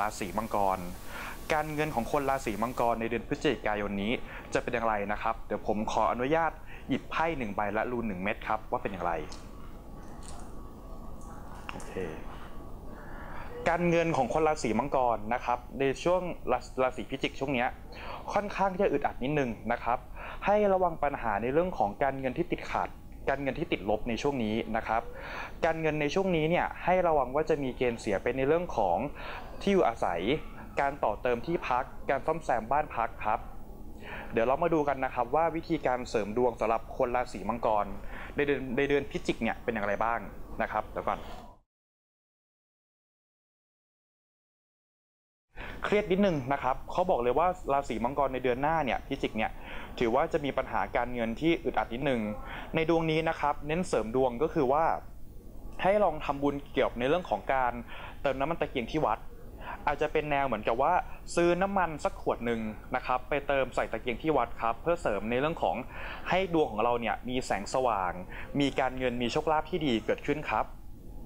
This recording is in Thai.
ราศีมังกร การเงินของคนราศีมังกรในเดือนพฤศจิกายนนี้จะเป็นอย่างไรนะครับ เดี๋ยวผมขออนุญาตหยิบไพ่หนึ่งใบและรูนหนึ่งเม็ดครับว่าเป็นอย่างไรโอเคการเงินของคนราศีมังกรนะครับในช่วงราศีพิจิกช่วงนี้ค่อนข้างที่จะอึดอัดนิดนึงนะครับ ให้ระวังปัญหาในเรื่องของการเงินที่ติดขัด การเงินที่ติดลบในช่วงนี้นะครับ การเงินในช่วงนี้เนี่ยให้ระวังว่าจะมีเกณฑ์เสียเป็นในเรื่องของที่อยู่อาศัย การต่อเติมที่พัก การซ่อมแซมบ้านพักครับ เดี๋ยวเรามาดูกันนะครับว่าวิธีการเสริมดวงสำหรับคนราศีมังกรในเดือนในเดือนพิจิกเนี่ยเป็นอย่างไรบ้างนะครับเดี๋ยวก่อน เครียดนิดนึงนะครับเขาบอกเลยว่าราศีมังกรในเดือนหน้าเนี่ยพิจิกเนี่ยถือว่าจะมีปัญหาการเงินที่อึดอัดนิดนึง ในดวงนี้นะครับ เน้นเสริมดวงก็คือว่า ให้ลองทำบุญเกี่ยวกับในเรื่องของการเติมน้ำมันตะเกียงที่วัด อาจจะเป็นแนวเหมือนกับว่า ซื้อน้ำมันสักขวดหนึ่งนะครับ ไปเติมใส่ตะเกียงที่วัดครับ เพื่อเสริมในเรื่องของให้ดวงของเราเนี่ยมีแสงสว่าง มีการเงินมีโชคลาภที่ดีเกิดขึ้นครับ